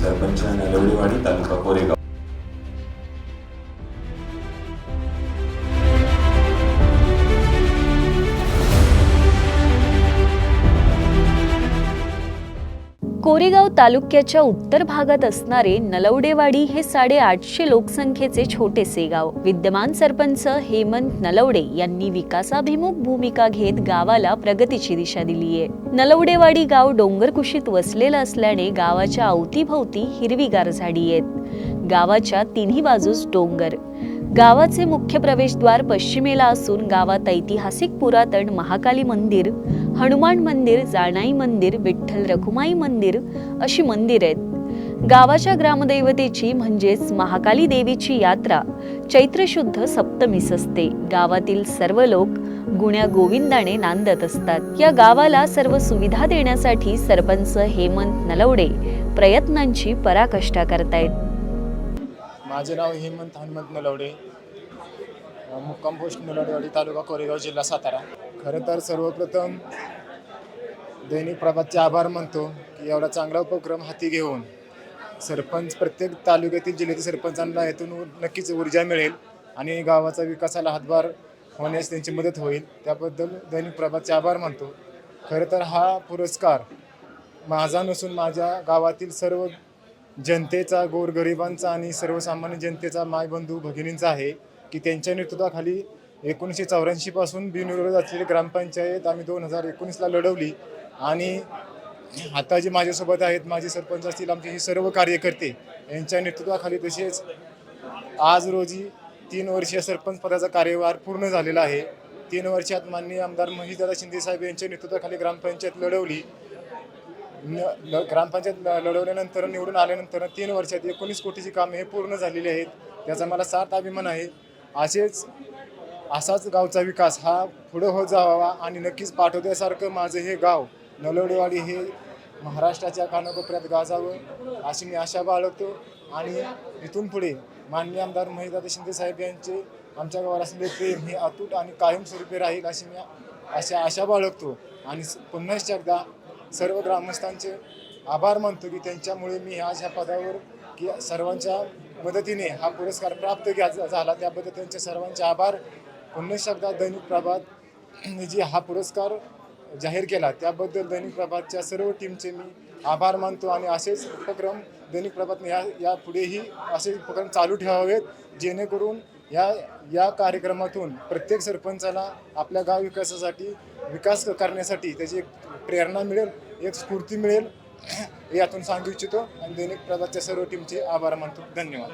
సర్పంచ్ అని నిలబడి వాడి తన కపోరే कोरेगाव तालुक्याच्या उत्तर भागात असणारे नलवडेवाडी हे साडेआठशे लोकसंख्येचे छोटेसे गाव. विद्यमान सरपंच हेमंत नलवडे यांनी विकासाभिमुख भूमिका घेत गावाला प्रगतीची दिशा दिली आहे. नलवडेवाडी गाव डोंगरकुशीत वसलेलं असल्याने गावाच्या अवतीभवती हिरवीगार झाडी आहेत. गावाच्या तिन्ही बाजूस डोंगर. गावाचे मुख्य प्रवेशद्वार पश्चिमेला असून गावात ऐतिहासिक पुरातन महाकाली मंदिर हनुमान मंदिर जाणाई मंदिर विठ्ठल रखुमाई मंदिर अशी मंदिर आहेत. गावाच्या ग्रामदैवतेची म्हणजेच महाकाली देवीची यात्रा चैत्र शुद्ध सप्तमीस असते गावातील सर्व लोक गुण्या गोविंदाने नांदत असतात. या गावाला सर्व सुविधा देण्यासाठी सरपंच हेमंत नलवडे प्रयत्नांची पराकष्ठा करतायत. माझे नाव हेमंत हनुमंत नलवडे. मुक्काम पोस्ट मुलाडवाडी तालुका कोरेगाव जिल्हा सातारा. खरं तर सर्वप्रथम दैनिक प्रभातचे आभार मानतो की एवढा चांगला उपक्रम हाती घेऊन सरपंच प्रत्येक तालुक्यातील जिल्ह्यातील सरपंचांना यातून नक्कीच ऊर्जा मिळेल आणि गावाचा विकासाला हातभार होण्यास त्यांची मदत होईल. त्याबद्दल दैनिक प्रभातचे आभार मानतो. खरं तर हा पुरस्कार माझा नसून माझ्या गावातील सर्व जनतेचा गोरगरिबांचा आणि सर्वसामान्य जनतेचा मायबंधू भगिनींचा आहे. की त्यांच्या नेतृत्वाखाली एकोणीसशे चौऱ्याऐंशीपासून बिनविरोध असलेली ग्रामपंचायत आम्ही दोन हजार एकोणीसला लढवली. आणि आता जे माझ्यासोबत आहेत माझे सरपंच असतील आमचे हे सर्व कार्यकर्ते यांच्या नेतृत्वाखाली तसेच आज रोजी तीन वर्षीय सरपंच पदाचा कार्यभार पूर्ण झालेला आहे. तीन वर्षात माननीय आमदार महेशदादा शिंदेसाहेब यांच्या नेतृत्वाखाली ग्रामपंचायत लढवली. न- ल- ग्रामपंचायत लढवल्यानंतर निवडून आल्यानंतर तीन वर्षात एकोणीस कोटीची कामे हे पूर्ण झालेली आहेत. त्याचा मला सात अभिमान आहे. असेच असाच गावचा विकास हा पुढं होत जावा आणि नक्कीच पाठवत्यासारखं माझं हे गाव नलवडेवाडी हे महाराष्ट्राच्या कानाकोपऱ्यात गाजावं अशी मी आशा बाळगतो. आणि इथून पुढे माननीय आमदार महेशदादा शिंदे साहेब यांचे आमच्या गावाला असलेले प्रेम हे अतूट आणि कायमस्वरूपी राहील अशी मी अशा आशा बाळगतो. आणि पुन्हा एकदा सर्व ग्रामस्थांचे आभार मानतो की त्यांच्यामुळे मी ह्या ह्या पदावर की सर्वांच्या मदतीने हा पुरस्कार प्राप्त झाला. त्याबद्दल त्यांचे सर्वांचे आभार. पुन्हा एकदा दैनिक प्रभात जी हा पुरस्कार जाहीर केला त्याबद्दल दैनिक प्रभातच्या सर्व टीमचे मी आभार मानतो आणि असेच उपक्रम दैनिक प्रभातने या या पुढेही असे उपक्रम चालू ठेवावेत जेणेकरून या या कार्यक्रमातून प्रत्येक सरपंचाला आपल्या गाव विकासासाठी विकास करण्यासाठी त्याची एक प्रेरणा मिळेल एक स्फूर्ती मिळेल यातून सांगू इच्छितो आणि दैनिक प्रभातच्या सर्व टीमचे आभार मानतो. धन्यवाद.